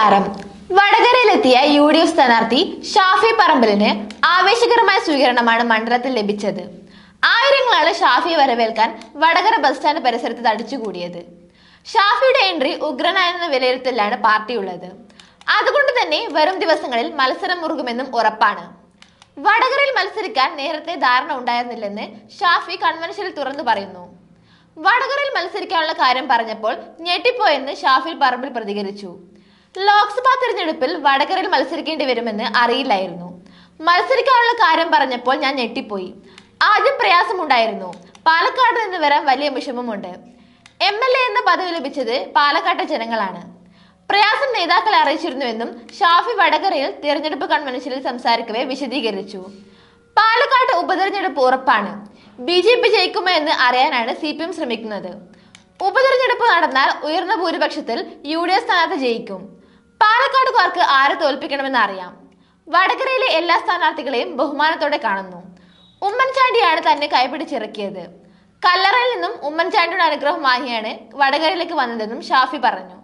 നമസ്കാരം. വടകരയിലെത്തിയ U D F സ്ഥാനാർത്ഥി ഷാഫി പറമ്പലിന് ആവേശകരമായ സ്വീകരണമാണ് മണ്ഡലത്തിൽ ലഭിച്ചത്. ആയിരങ്ങളാണ് ഷാഫിയെ വരവേൽക്കാൻ വടകര ബസ് സ്റ്റാൻഡ് പരിസരത്ത് തടിച്ചുകൂടിയത്. ഷാഫിയുടെ എൻട്രി ഉഗ്രനായെന്ന വിലയിരുത്തലാണ് പാർട്ടിയുള്ളത്. അതുകൊണ്ട് തന്നെ വരും ദിവസങ്ങളിൽ മത്സരം മുറുകുമെന്നും ഉറപ്പാണ്. വടകരയിൽ മത്സരിക്കാൻ നേരത്തെ ധാരണ ഉണ്ടായിരുന്നില്ലെന്ന് ഷാഫി കൺവെൻഷനിൽ തുറന്നു പറയുന്നു. വടകരയിൽ മത്സരിക്കാനുള്ള കാര്യം പറഞ്ഞപ്പോൾ ഞെട്ടിപ്പോയെന്ന് ഷാഫി പറമ്പിൽ പ്രതികരിച്ചു. ലോക്സഭാ തിരഞ്ഞെടുപ്പിൽ വടകരയിൽ മത്സരിക്കേണ്ടി വരുമെന്ന് അറിയില്ലായിരുന്നു. മത്സരിക്കാനുള്ള കാര്യം പറഞ്ഞപ്പോൾ ഞാൻ ഞെട്ടിപ്പോയി. ആദ്യം പ്രയാസമുണ്ടായിരുന്നു. പാലക്കാട് നിന്ന് വരാൻ വലിയ വിഷമമുണ്ട്. എം എൽ എ എന്ന പദവി ലഭിച്ചത് പാലക്കാട്ടെ ജനങ്ങളാണ്. പ്രയാസം നേതാക്കളെ അറിയിച്ചിരുന്നുവെന്നും ഷാഫി വടകരയിൽ തിരഞ്ഞെടുപ്പ് കൺവെൻഷനിൽ സംസാരിക്കവേ വിശദീകരിച്ചു. പാലക്കാട് ഉപതെരഞ്ഞെടുപ്പ് ഉറപ്പാണ്. ബി ജെ പി ജയിക്കുമോ എന്ന് അറിയാനാണ് സി പി എം ശ്രമിക്കുന്നത്. ഉപതെരഞ്ഞെടുപ്പ് നടന്നാൽ ഉയർന്ന ഭൂരിപക്ഷത്തിൽ യു ഡി എഫ് സ്ഥാനാർത്ഥി ജയിക്കും. പാലക്കാടുകാർക്ക് ആരെ തോൽപ്പിക്കണമെന്ന് അറിയാം? വടകരയിലെ എല്ലാ സ്ഥാനാർത്ഥികളെയും ബഹുമാനത്തോടെ കാണുന്നു. ഉമ്മൻചാണ്ടിയാണ് തന്നെ കൈപിടിച്ചിറക്കിയത്. കല്ലറയിൽ നിന്നും ഉമ്മൻചാണ്ടിയുടെ അനുഗ്രഹം വാങ്ങിയാണ് വടകരയിലേക്ക് വന്നതെന്നും ഷാഫി പറഞ്ഞു.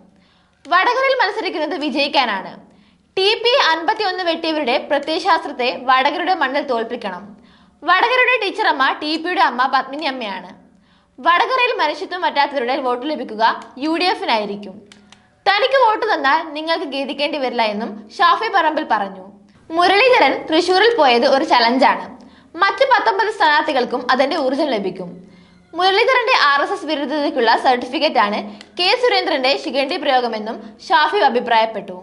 വടകരയിൽ മത്സരിക്കുന്നത് വിജയിക്കാനാണ്. ടി പി അൻപത്തി ഒന്ന് വെട്ടിയവരുടെ പ്രത്യയശാസ്ത്രത്തെ വടകരയുടെ മണ്ണിൽ തോൽപ്പിക്കണം. വടകരയുടെ ടീച്ചറമ്മ ടി പിയുടെ അമ്മ പത്മിനി അമ്മയാണ്. വടകരയിൽ മനുഷ്യത്വം പറ്റാത്തവരുടെ വോട്ട് ലഭിക്കുക യു ഡി എഫിനായിരിക്കും. തനിക്ക് വോട്ട് തന്നാൽ നിങ്ങൾക്ക് ഖേദിക്കേണ്ടി വരില്ല എന്നും ഷാഫി പറമ്പിൽ പറഞ്ഞു. മുരളീധരൻ തൃശൂരിൽ പോയത് ഒരു ചലഞ്ചാണ് മറ്റ് പത്തൊമ്പത് സ്ഥാനാർത്ഥികൾക്കും അതിന്റെ ഊർജം ലഭിക്കും. മുരളീധരന്റെ ആർ എസ് എസ് വിരുദ്ധതയ്ക്കുള്ള സർട്ടിഫിക്കറ്റ് ആണ് കെ സുരേന്ദ്രന്റെ ശിഖണ്ഡി പ്രയോഗമെന്നും ഷാഫി അഭിപ്രായപ്പെട്ടു.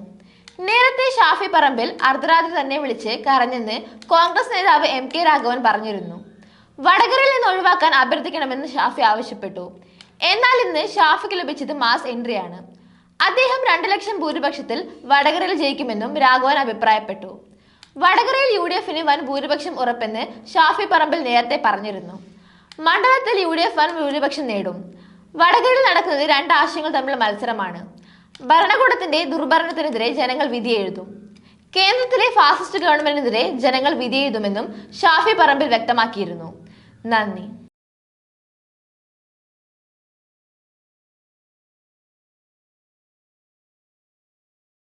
നേരത്തെ ഷാഫി പറമ്പിൽ അർദ്ധരാത്രി തന്നെ വിളിച്ച് കരഞ്ഞെന്ന് കോൺഗ്രസ് നേതാവ് എം കെ രാഘവൻ പറഞ്ഞിരുന്നു. വടകരയിൽ നിന്ന് ഒഴിവാക്കാൻ അഭ്യർത്ഥിക്കണമെന്ന് ഷാഫി ആവശ്യപ്പെട്ടു. എന്നാൽ ഇന്ന് ഷാഫിക്ക് ലഭിച്ചത് മാസ് എൻട്രിയാണ് അദ്ദേഹം രണ്ടു ലക്ഷം ഭൂരിപക്ഷത്തിൽ വടകരയിൽ ജയിക്കുമെന്നും രാഘവൻ അഭിപ്രായപ്പെട്ടു. വടകരയിൽ യു ഡി എഫിന് വൻ ഭൂരിപക്ഷം ഉറപ്പെന്ന് ഷാഫി പറമ്പിൽ നേരത്തെ പറഞ്ഞിരുന്നു. മണ്ഡലത്തിൽ യു ഡി എഫ് വൻ ഭൂരിപക്ഷം നേടും. വടകരയിൽ നടക്കുന്നത് രണ്ട് ആശയങ്ങൾ തമ്മിലുള്ള മത്സരമാണ്. ഭരണകൂടത്തിന്റെ ദുർഭരണത്തിനെതിരെ ജനങ്ങൾ വിധി എഴുതും. കേന്ദ്രത്തിലെ ഫാസിസ്റ്റ് ഗവൺമെന്റിനെതിരെ ജനങ്ങൾ വിധി എഴുതുമെന്നും ഷാഫി പറമ്പിൽ വ്യക്തമാക്കിയിരുന്നു. നന്ദി.